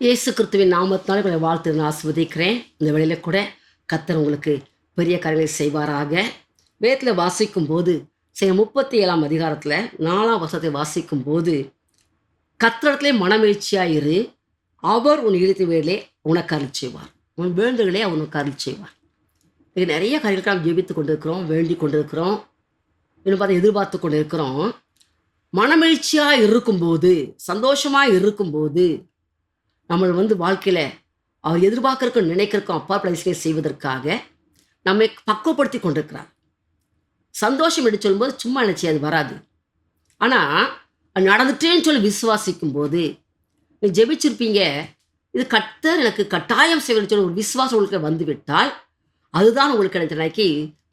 இயேசு கிறிஸ்துவின் நாமத்தினால் உங்களை வாழ்த்து நான் ஆஸ்வதிக்கிறேன் இந்த வேளையில் கூட கத்தர் உங்களுக்கு பெரிய காரியங்களை செய்வாராக. வேதத்தில் வாசிக்கும் போது சில முப்பத்தி ஏழாம் அதிகாரத்தில் நாலாம் வருஷத்தை வாசிக்கும் போது கத்திரத்திலே மனமகிழ்ச்சியாக இரு. அவர் உன் இழுத்து வேலே உனக்கு அருள் செய்வார். உன் வேண்டுகளே அவனுக்கு அருள் செய்வார். இது நிறைய காரியங்களுக்கு நாம் ஜெபித்து கொண்டிருக்கிறோம் வேண்டி கொண்டிருக்கிறோம் இன்னும் பார்த்து எதிர்பார்த்து கொண்டு இருக்கிறோம் மனமகிழ்ச்சியாக இருக்கும்போது சந்தோஷமாக இருக்கும்போது நம்ம வந்து வாழ்க்கையில் அவர் எதிர்பார்க்கறக்கும் நினைக்கிறக்கும் அப்பா பிளேஸ்லே செய்வதற்காக நம்மை பக்குவப்படுத்தி கொண்டிருக்கிறார். சந்தோஷம் என்று சொல்லும்போது சும்மா நினச்சி அது வராது. ஆனால் நடந்துட்டேன்னு சொல்லி விசுவாசிக்கும் போது நீ ஜெபிச்சிருப்பீங்க இது கத்தர் எனக்கு கட்டாயம் செய்வேன்னு சொல்லி ஒரு விசுவாசம் உங்களுக்கு வந்து விட்டால் அதுதான் உங்களுக்கு எனக்கு நாளைக்கு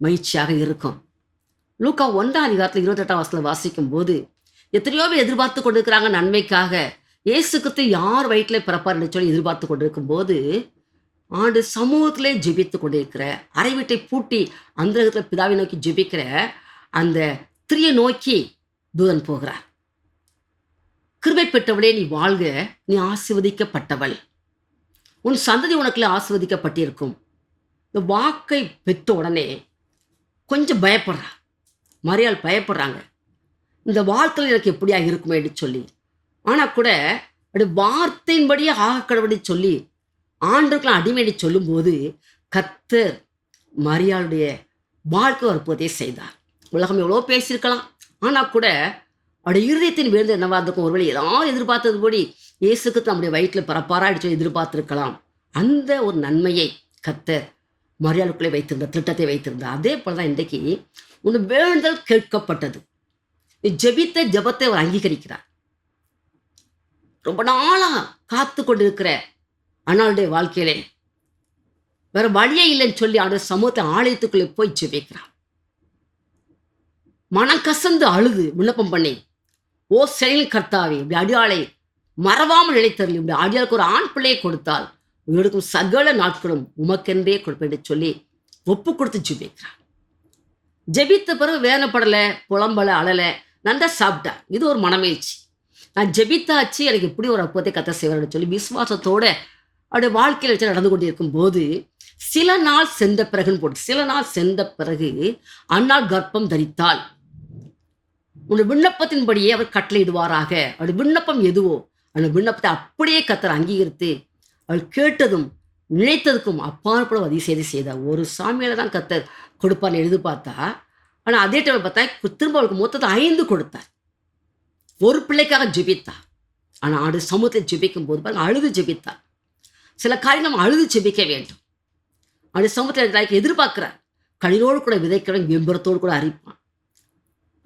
மகிழ்ச்சியாக இருக்கும். லூக்கா ஒன்றாம் அதிகாரத்தில் இருபத்தெட்டாம் வருஷத்தில் வாசிக்கும் போது எத்தனையோ பேர் எதிர்பார்த்து கொண்டிருக்கிறாங்க நன்மைக்காக இயேசு யார் வயிற்றில் பிறப்பார்னு சொல்லி எதிர்பார்த்து கொண்டிருக்கும் போது ஆண்டு சமூகத்திலே ஜெபித்து கொண்டிருக்கிற அறை வீட்டை பூட்டி அந்த பிதாவை நோக்கி ஜெபிக்கிற அந்த திரியை நோக்கி தூதன் போகிறார். கிருபை பெற்றவளே நீ வாழ்க நீ ஆசிர்வதிக்கப்பட்டவள். உன் சந்ததி உனக்குள்ள ஆசிர்வதிக்கப்பட்டிருக்கும். இந்த வாக்கை பெற்ற உடனே கொஞ்சம் பயப்படுறா மரியாள் பயப்படுறாங்க. இந்த வாழ்க்கையில் எனக்கு எப்படியா இருக்குமேன்னு சொல்லி ஆனால் கூட அப்படி வார்த்தையின்படியே ஆகக்கடவுடி சொல்லி ஆண்டுக்கெல்லாம் அடிமையடி சொல்லும்போது கத்தர் மரியாளுடைய வாழ்க்கை அற்புதத்தை செய்தார். உலகம் எவ்வளோ பேசியிருக்கலாம். ஆனால் கூட அவருடைய இருதயத்தின் விழுந்து என்னவா இருக்கும் ஒருவேளை ஏதாவது எதிர்பார்த்ததுபடி இயேசுக்கு நம்முடைய வயிற்றில் பரப்பாராடி எதிர்பார்த்துருக்கலாம். அந்த ஒரு நன்மையை கத்தர் மரியாளுக்குள்ளே வைத்திருந்த திட்டத்தை வைத்திருந்தார். அதே போல தான் இன்றைக்கு உன் வேண்டுதல் கேட்கப்பட்டது. நீ ஜெபித்த ஜெபத்தை அவர் அங்கீகரிக்கிறார். ரொம்ப நாளா காத்து கொண்டிருக்கிற அனாளுடைய வாழ்க்கையிலே வேற வழியே இல்லைன்னு சொல்லி அவருடைய சமூகத்தை ஆலயத்துக்குள்ளே போய் ஜெபிக்கிறான் மனம் கசந்து அழுது விண்ணப்பம் பண்ணி ஓ செயல் கர்த்தாவே இப்படி அடியாளை மறவாமல் நினைத்தரல் இப்படி அடியாளுக்கு ஒரு ஆண் பிள்ளையை கொடுத்தால் உங்களுக்கும் சகல நாட்களும் உமக்கென்றே கொடுப்பேன் என்று சொல்லி ஒப்பு கொடுத்து ஜெபிக்கிறார் ஜெபித்த பிறகு வேதனைப்படலை புலம்பலை அழலை நன்றா சாப்பிட்டார். இது ஒரு மனமேச்சு நான் ஜெபித்தாச்சு எனக்கு இப்படி ஒரு அற்புதத்தை கத்த செய்வார்னு சொல்லி விசுவாசத்தோட அவருடைய வாழ்க்கையில் வச்சு நடந்து கொண்டிருக்கும் போது சில நாள் சென்ற பிறகுன்னு போட்டு சில நாள் சென்ற பிறகு அந்நாள் கர்ப்பம் தரித்தாள் உன்னுடைய விண்ணப்பத்தின்படியே அவர் கட்டளையிடுவாராக அவருடைய விண்ணப்பம் எதுவோ அந்த விண்ணப்பத்தை அப்படியே கத்தர் அங்கீகரித்து அவள் கேட்டதும் நினைத்ததுக்கும் அப்பாற்பட உதவி செய்து செய்தார். ஒரு சாமியில தான் கத்தர் கொடுப்பார்னு பார்த்தா ஆனால் அதே டைம் பார்த்தா திரும்ப அவளுக்கு மொத்தத்தை ஐந்து கொடுத்தார். ஒரு பிள்ளைக்காக ஜெபித்தா ஆனால் ஆடு சமூகத்தில் ஜெபிக்கும் போது பாருங்க அழுது ஜெபித்தார். சில காரியம் நம்ம அழுது ஜெபிக்க வேண்டும். ஆடு சமூகத்தில் எதிர்பார்க்கிறார். கழிவோடு கூட விதைக்கிறவன் வெம்பரத்தோடு கூட அறிப்பான்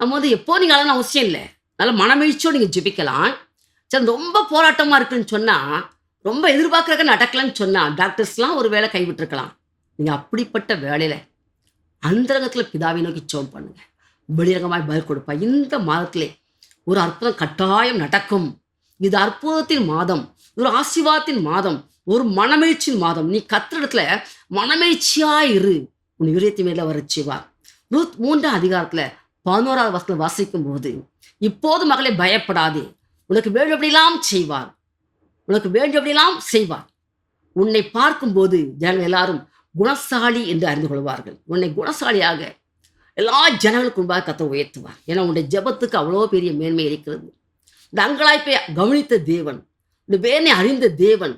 நம்ம வந்து எப்போ நீங்கள் அழணும் அவசியம் இல்லை. நல்ல மனமகிழ்ச்சியோடு நீங்கள் ஜெபிக்கலாம். சரி ரொம்ப போராட்டமாக இருக்குன்னு சொன்னால் ரொம்ப எதிர்பார்க்குறக்க நடக்கலன்னு சொன்னால் டாக்டர்ஸ்லாம் ஒரு வேளை கைவிட்டுருக்கலாம் நீங்கள் அப்படிப்பட்ட வேலையில் அந்தரங்கத்தில் பிதாவை நோக்கி சோம் பண்ணுங்க. வெளிரங்கமாய் பதில் கொடுப்பா இந்த மாதத்திலே ஒரு அற்புதம் கட்டாயம் நடக்கும். இது அற்புதத்தின் மாதம். ஒரு ஆசீர்வாதத்தின் மாதம். ஒரு மனமேழ்ச்சியின் மாதம். நீ கத்திரத்துல மனமேழ்ச்சியா இரு. உன் இதயத்தின் மேல வர செய்வார். ரூத் மூன்றாம் அதிகாரத்துல பதினோராவது வருஷத்துல வாசிக்கும் போது இப்போது மகளை பயப்படாதே. உனக்கு வேண்டுபடியெல்லாம் செய்வார். உனக்கு வேண்டியபடியெல்லாம் செய்வார். உன்னை பார்க்கும்போது ஜனங்கள் எல்லாரும் குணசாலி என்று அறிந்து கொள்வார்கள். உன்னை குணசாலியாக எல்லா ஜனங்களுக்கு முன்பாக கத்த உயர்த்துவார். ஏன்னா உன்னுடைய ஜெபத்துக்கு அவ்வளோ பெரிய மேன்மை இருக்கிறது. இந்த அங்கலாய்ப்பை கவனித்த தேவன் இந்த வேனை அறிந்த தேவன்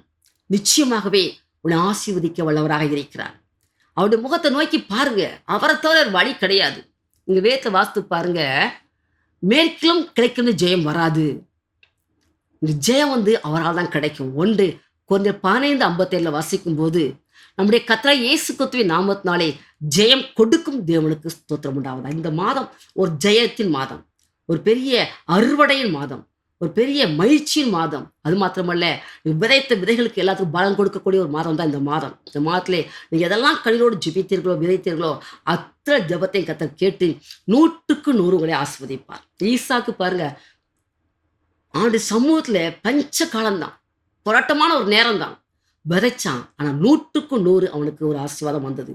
நிச்சயமாகவே உன்னை ஆசீர்வதிக்க வல்லவராக இருக்கிறார். அவருடைய முகத்தை நோக்கி பாருங்க அவரை தவிர வழி கிடையாது. இங்கே வேத்த வாஸ்து பாருங்க மேற்கிலும் கிடைக்கும் ஜெயம் வராது. இந்த ஜெயம் வந்து அவரால் தான் கிடைக்கும். ஒன்று கொஞ்சம் பதினைந்து ஐம்பத்தேழில் வாசிக்கும் போது நம்முடைய கத்ரா இயேசு குத்துவின் நாமத்தினாலே ஜெயம் கொடுக்கும் தேவனுக்கு ஸ்தோத்திரம் உண்டாவதா? இந்த மாதம் ஒரு ஜெயத்தின் மாதம் ஒரு பெரிய அறுவடையின் மாதம் ஒரு பெரிய மகிழ்ச்சியின் மாதம். அது மாத்திரமல்ல விதைத்த விதைகளுக்கு எல்லாத்துக்கும் பலன் கொடுக்கக்கூடிய ஒரு மாதம் தான் இந்த மாதம். இந்த மாதத்திலே நீங்கள் எதெல்லாம் கண்ணீரோடு ஜெபித்தீர்களோ விதைத்தீர்களோ அத்தனை ஜபத்தையும் கத்த கேட்டு நூற்றுக்கு நூறு உங்களை ஆஸ்வதிப்பார் ஈசாக்கு பாருங்க ஆண்டு சமூகத்தில் பஞ்ச காலம்தான் போராட்டமான ஒரு நேரம் தான் விதைச்சான். ஆனால் நூற்றுக்கு நூறு அவனுக்கு ஒரு ஆசீர்வாதம் வந்தது.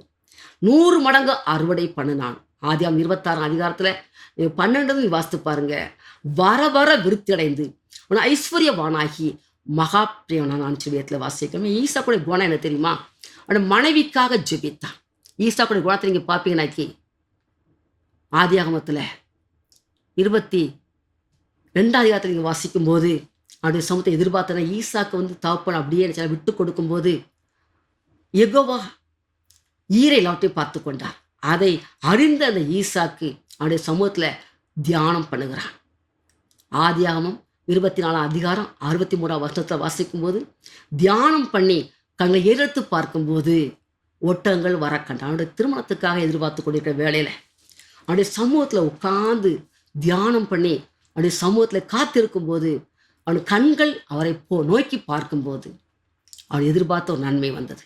நூறு மடங்கு அறுவடை பண்ணினான். ஆதியாம் இருபத்தாறு அதிகாரத்தில் பன்னெண்டு வாசித்து பாருங்க. வர வர விருத்தி அடைந்து உன் ஐஸ்வர்யவானாகி மகா பிரியவனான சொல்லி வாசிக்கணும் ஈசா கூட குணம் என்ன தெரியுமா? அவனோட மனைவிக்காக ஜெபித்தான். ஈசா கூட குணத்தை நீங்கள் பார்ப்பீங்கன்னாக்கி ஆதியாகமத்தில் இருபத்தி ரெண்டாம் அதிகாரத்தில் நீங்கள் வாசிக்கும்போது அவருடைய சமூகத்தை எதிர்பார்த்தனா ஈசாக்கு வந்து தாப்பன் அப்படியே நினைச்சா விட்டு கொடுக்கும்போது எகோவா ஈரை எல்லாத்தையும் பார்த்து கொண்டார். அதை அறிந்த அந்த ஈசாக்கு அவருடைய சமூகத்தில் தியானம் பண்ணுகிறான். ஆதியாகமம் இருபத்தி நாலாம் அதிகாரம் அறுபத்தி மூணாம் வருஷத்தில் வாசிக்கும்போது தியானம் பண்ணி கண்களை எதிர்த்து பார்க்கும்போது ஒட்டங்கள் வர கண்டான். அவனுடைய திருமணத்துக்காக எதிர்பார்த்து கொண்டிருக்கிற வேலையில் அவனுடைய சமூகத்தில் உட்கார்ந்து தியானம் பண்ணி அவனுடைய சமூகத்தில் காத்திருக்கும் போது அவன் கண்கள் அவரை போ நோக்கி பார்க்கும்போது அவன் எதிர்பார்த்த ஒரு நன்மை வந்தது.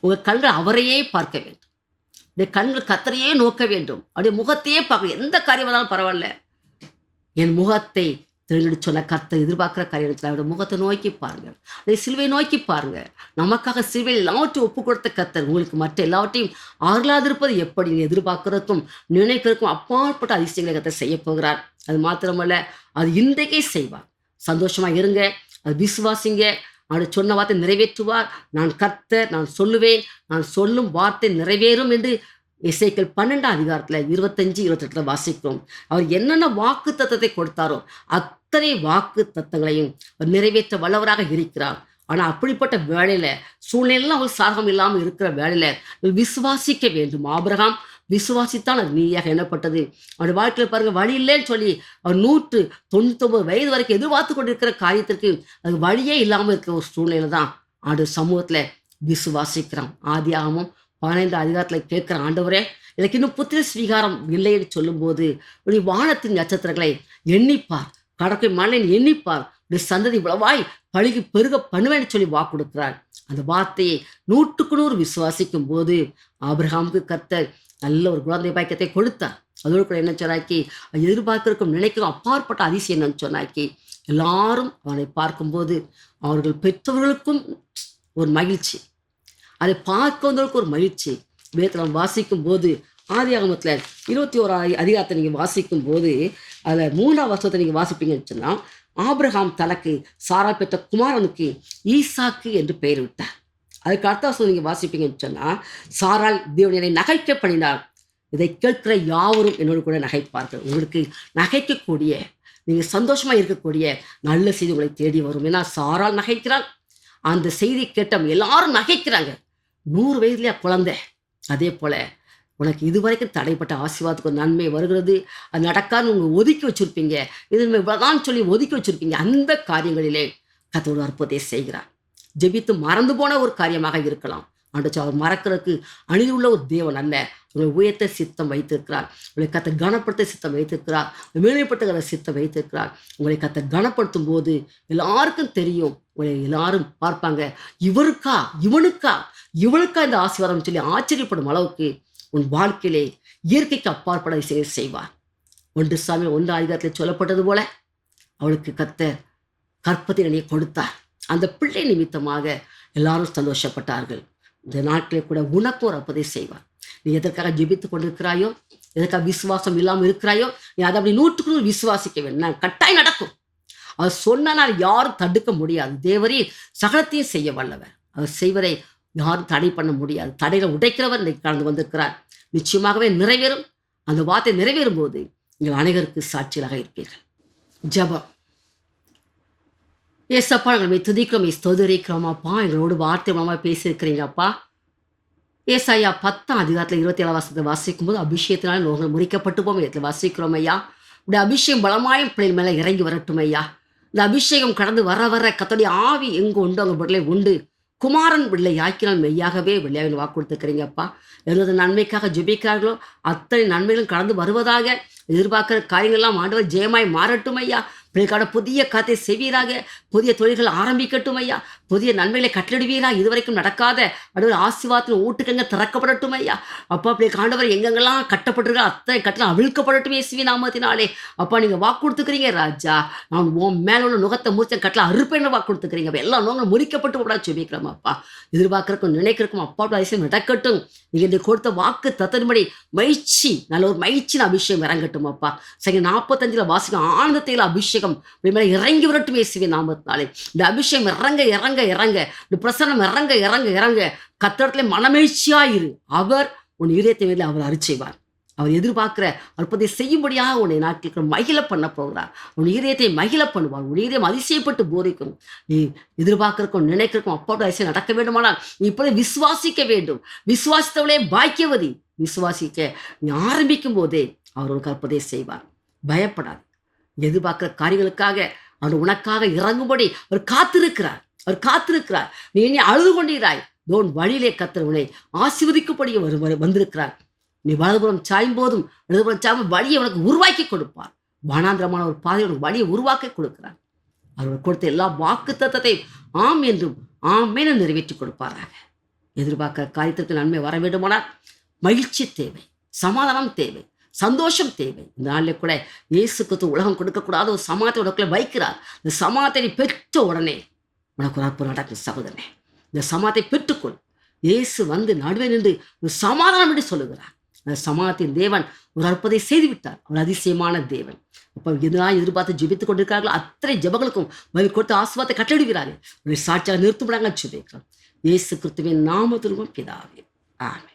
உங்கள் கண்கள் அவரையே பார்க்க வேண்டும். இந்த கண்கள் கத்தரையே நோக்க வேண்டும். அவருடைய முகத்தையே பார்க்க எந்த காரியம் வந்தாலும் பரவாயில்ல. என் முகத்தை தெரிஞ்சு சொன்ன கத்தை எதிர்பார்க்குற காரியத்தில் அவருடைய முகத்தை நோக்கி பாருங்க. அதை சிலுவை நோக்கி பாருங்க. நமக்காக சிலுவையில் எல்லாவற்றையும் ஒப்பு கொடுத்த கத்தர் உங்களுக்கு மற்ற எல்லாவற்றையும் ஆகலாதிருப்பது எப்படி? நீ எதிர்பார்க்கறதுக்கும் நினைக்கிறதுக்கும் அப்பாற்பட்ட அதிசயங்களை கத்தை செய்ய போகிறார். அது மாத்திரமல்ல அது இன்றைக்கே செய்வார். சந்தோஷமா இருங்க. அது விசுவாசிங்க. அவர் சொன்ன வார்த்தை நிறைவேற்றுவார். நான் கர்த்தர் நான் சொல்லுவேன். நான் சொல்லும் வார்த்தை நிறைவேறும் என்று இசைக்கள் பன்னெண்டாம் அதிகாரத்தில் இருபத்தஞ்சு இருபத்தெட்டில் வாசிக்கிறோம். அவர் என்னென்ன வாக்கு தத்தத்தை கொடுத்தாரோ அத்தனை வாக்கு தத்தங்களையும் அவர் நிறைவேற்ற வல்லவராக இருக்கிறார். ஆனால் அப்படிப்பட்ட வேலையில் சூழ்நிலையில் அவள் சாதகம் இல்லாமல் இருக்கிற வேலையில் விசுவாசிக்க வேண்டும். ஆபிரகாம் விசுவாசித்தான் அது நீயாக எண்ணப்பட்டது அவருடைய வாழ்க்கையில் பாருங்க வழி இல்லைன்னு சொல்லி அவர் நூற்று தொண்ணூத்தொம்பது வயது வரைக்கும் எதிர்பார்த்து கொண்டிருக்கிற காரியத்திற்கு அது வழியே இல்லாமல் இருக்கிற ஒரு சூழ்நிலை தான் ஆண்டு சமூகத்தில் விசுவாசிக்கிறான். ஆதி ஆகமும் பதினைந்து அதிகாரத்தில் கேட்குற ஆண்டவரே எனக்கு இன்னும் புத்திர ஸ்வீகாரம் இல்லைன்னு சொல்லும்போது ஒரு வானத்தின் நட்சத்திரங்களை எண்ணிப்பார். கடற்கை மலையின் எண்ணிப்பார். ஒரு சந்ததி இவ்வளவாய் பழுகி பெருக பண்ணுவேன்னு சொல்லி வாக்கு கொடுக்கிறார். அந்த வார்த்தையை நூற்றுக்கு நூறு விசுவாசிக்கும் போது ஆபிரகாமுக்கு கர்த்தர் நல்ல ஒரு குழந்தை பாக்கியத்தை கொடுத்தார். அதோடு கூட என்ன சொன்னாக்கி எதிர்பார்க்கிறக்கும் நினைக்கிறோம் அப்பாற்பட்ட அதிசயம் என்னன்னு சொன்னாக்கி எல்லாரும் அவனை பார்க்கும்போது அவர்கள் பெற்றவர்களுக்கும் ஒரு மகிழ்ச்சி. அதை பார்க்க வந்தவர்களுக்கு ஒரு மகிழ்ச்சி. வேதத்தில் வாசிக்கும் போது ஆதி ஆகமத்தில் இருபத்தி ஓரா அதிகாரத்தை நீங்கள் வாசிக்கும் போது அதில் மூணாம் வருஷத்தை நீங்கள் வாசிப்பீங்கன்னு சொன்னால் ஆப்ரஹாம் தனக்கு சாரா பெற்ற குமாரனுக்கு ஈசாக்கு என்று பெயர் விட்டார். அதுக்கு அடுத்த நீங்கள் வாசிப்பீங்கன்னு சொன்னால் சாரால் தேவனை நகைக்க பண்ணினார் இதை கேட்கிற யாவரும் என்னோடு கூட நகைப்பார்கள். உங்களுக்கு நகைக்கக்கூடிய நீங்கள் சந்தோஷமாக இருக்கக்கூடிய நல்ல செய்தி உங்களை தேடி வரும். ஏன்னா சாரால் நகைக்கிறாள் அந்த செய்தி கேட்டவங்க எல்லாரும் நகைக்கிறாங்க. நூறு வயதுலையா குழந்தை. அதே போல் உனக்கு இதுவரைக்கும் தடைப்பட்ட ஆசீர்வாதத்துக்கு ஒரு நன்மை வருகிறது. அது நடக்காதுன்னு உங்கள் ஒதுக்கி வச்சிருப்பீங்க. இது இவ்வளோதான் சொல்லி ஒதுக்கி வச்சிருப்பீங்க. அந்த காரியங்களிலே கத்தோடு அற்புதத்தை செய்கிறார். ஜெபித்து மறந்து போன ஒரு காரியமாக இருக்கலாம். ஆண்டச்சு அவர் மறக்கிறதுக்கு அணியுள்ள ஒரு தேவன் அல்ல. உங்களை உயர்த்த சித்தம் வைத்திருக்கிறார். உங்களை கத்த கனப்படுத்த சித்தம் வைத்திருக்கிறார். மேலைப்படுத்துகிற சித்தம் வைத்திருக்கிறார். உங்களை கத்த கனப்படுத்தும் போது எல்லாருக்கும் தெரியும். உங்களை எல்லாரும் பார்ப்பாங்க. இவருக்கா? இவனுக்கா? இவனுக்கா இந்த ஆசீர்வாதம் சொல்லி ஆச்சரியப்படும் அளவுக்கு உன் வாழ்க்கையிலே இயற்கைக்கு அப்பாற்பட செய்ய செய்வார். ஒன்று சாமி ஒன்று அதிகாரத்தில் சொல்லப்பட்டது போல அவளுக்கு கத்த கற்பத்தினை கொடுத்தார். அந்த பிள்ளை நிமித்தமாக எல்லாரும் சந்தோஷப்பட்டார்கள். இந்த நாட்களே கூட உனக்கும் ஒரு அப்பதை செய்வார். நீ எதற்காக ஜெபித்து கொண்டிருக்கிறாயோ எதற்காக விசுவாசம் இல்லாமல் இருக்கிறாயோ நீ அதை அப்படி நூற்றுக்கு நூறு விசுவாசிக்க வேண்டும். கட்டாயம் நடக்கும். அவர் சொன்னால் யாரும் தடுக்க முடியாது. தேவரே சகலத்தையும் செய்ய வல்லவர். அவர் செய்வதை யாரும் தடை பண்ண முடியாது. தடையில உடைக்கிறவர் இன்னைக்கு கலந்து வந்திருக்கிறார். நிச்சயமாகவே நிறைவேறும். அந்த வார்த்தை நிறைவேறும் போது நீங்கள் அனைவருக்கு சாட்சியாக இருப்பீர்கள். ஜபம். ஏசப்பா எங்களை துதிக்கிறோம் ஸ்தோதரிக்கிறோமாப்பா எங்களோடு வார்த்தை மூலமாக பேசியிருக்கிறீங்கப்பா. ஏசாயா பத்தாம் அதிகாரத்தில் இருபத்தி ஏழாம் வாசத்தை வாசிக்கும் போது அபிஷேகத்தினால நோங்கள் முறிக்கப்பட்டு போவோம் இடத்துல வாசிக்கிறோம் ஐயா இப்படி அபிஷேகம் பலமாயும் பிள்ளைகள் மேலே இறங்கி வரட்டும் ஐயா இந்த அபிஷேகம் கடந்து வர வர கத்தோடைய ஆவி எங்கு உண்டு? அவங்க பிள்ளை உண்டு. குமாரன் பிள்ளை யாக்கினால் மெய்யாகவே வெள்ளையாக வாக்கு கொடுத்துக்கிறீங்கப்பா எந்தெந்த நன்மைக்காக ஜெபிக்கிறார்களோ அத்தனை நன்மைகளும் கடந்து வருவதாக எதிர்பார்க்கிற காரியங்கள்லாம் ஆண்டவர் ஜெயமாய் மாறட்டும் ஐயா பிள்ளைக்கான புதிய காத்தை செய்வீராக. புதிய தொழில்கள் ஆரம்பிக்கட்டும் ஐயா. புதிய நன்மைகளை கட்டளிடுவீரா இதுவரைக்கும் நடக்காத அடுத்த ஆசீர்வாதத்தின் ஊட்டுக்கங்க திறக்கப்படட்டும் ஐயா. அப்பா பிள்ளை காண்டவர் எங்கெங்கெல்லாம் கட்டப்பட்டிருக்க அத்தனை கட்டலாம் அவிழ்க்கப்படட்டும் இயேசுவி நாமத்தினாலே. அப்பா நீங்கள் வாக்கு கொடுத்துக்கிறீங்க ராஜா. நான் உன் மேல உள்ள நுகத்தை முடிச்ச கட்டலாம் அறுப்பேன்னு வாக்கு கொடுத்துக்கிறீங்க? எல்லா நோங்களும் முறிக்கப்பட்டு கூட சொல்லிக்கிறோம் அப்பா. எதிர்பார்க்கறக்கும் நினைக்கிறக்கும் அப்பா அதிசயம் நடக்கட்டும். நீங்கள் இந்த கொடுத்த வாக்கு தத்தன்படி மகிழ்ச்சி நல்ல ஒரு மகிழ்ச்சியின் அபிஷேகம் இறங்கட்டும் அப்பா. சரி நாற்பத்தஞ்சில் வாசிக்கும் ஆனந்தத்தையில் அபிஷேகம் அபிஷேகம் உன் இறங்கி விரட்டும் இயேசுவின் நாமத்தினாலே. இந்த அபிஷேகம் இறங்க இறங்க இறங்க இந்த பிரசனம் இறங்க இறங்க இறங்க கத்திரத்துல மனமேழ்ச்சியாயிரு அவர் உன் இதயத்தை மேலே அவர் அரிச்செய்வார். அவர் எதிர்பார்க்கிற அற்புதத்தை செய்யும்படியாக உன்னை நாட்டிற்கு மகிழ பண்ண போகிறார். உன் இதயத்தை மகிழ பண்ணுவார். உன் இதயம் அதிசயப்பட்டு போதிக்கும் நீ எதிர்பார்க்கறக்கும் நினைக்கிறக்கும் அப்போது அதிசயம் நடக்க வேண்டுமானால் நீ இப்போதே விசுவாசிக்க வேண்டும். விசுவாசித்தவளே பாக்கியவதி. விசுவாசிக்க நீ ஆரம்பிக்கும் போதே அவர் உனக்கு கற்பதை செய்வார். பயப்படாது. எதிர்பார்க்கிற காரியங்களுக்காக அவர் உனக்காக இறங்கும்படி அவர் காத்திருக்கிறார். அவர் காத்திருக்கிறார். நீ என்னை அழுது கொண்டீராய். தோன் வழியிலே கத்திரவனை உன்னை வந்திருக்கிறார். நீ வலதுபுறம் சாயும் போதும் இடதுபுறம் சாயும் வழியை உனக்கு உருவாக்கி கொடுப்பார். வனாந்திரமான ஒரு பாதை உனக்கு வழியை உருவாக்கி கொடுக்கிறார். அவர் கொடுத்த எல்லா வாக்கு தத்தத்தையும் ஆம் என்றும் ஆமேன நிறைவேற்றி கொடுப்பாராக. எதிர்பார்க்கிற காரியத்திற்கு நன்மை வர வேண்டுமானால் மகிழ்ச்சி தேவை சமாதானம் தேவை. சந்தோஷம் தேவை. இந்த நாளில் கூட இயேசு கிறிஸ்து உலகம் கொடுக்கக்கூடாத ஒரு சமாதத்தை உனக்குள்ள வைக்கிறார். இந்த சமாதத்தை பெற்ற உடனே உனக்கு ஒரு அற்புதம் நடக்கும் சகோதரனே. இந்த சமாதத்தை பெற்றுக்கொள். இயேசு வந்து நடுவே நின்று ஒரு சமாதானம் என்று சொல்லுகிறார். அந்த சமாதத்தின் தேவன் ஒரு அற்புதத்தை செய்து ஒரு அதிசயமான தேவன். அப்போ எதனால் எதிர்பார்த்து ஜெபித்துக் கொண்டிருக்கிறார்களோ. அத்தனை ஜபங்களுக்கும் பதில் கொடுத்து ஆசுவாத்தை கட்டளிடுகிறார்கள் ஒரு சாட்சியாக நிறுத்தப்படாங்க சொல்லியிருக்கிறோம் இயேசு கிறிஸ்துவின் துருவம் பிதாவே. ஆமே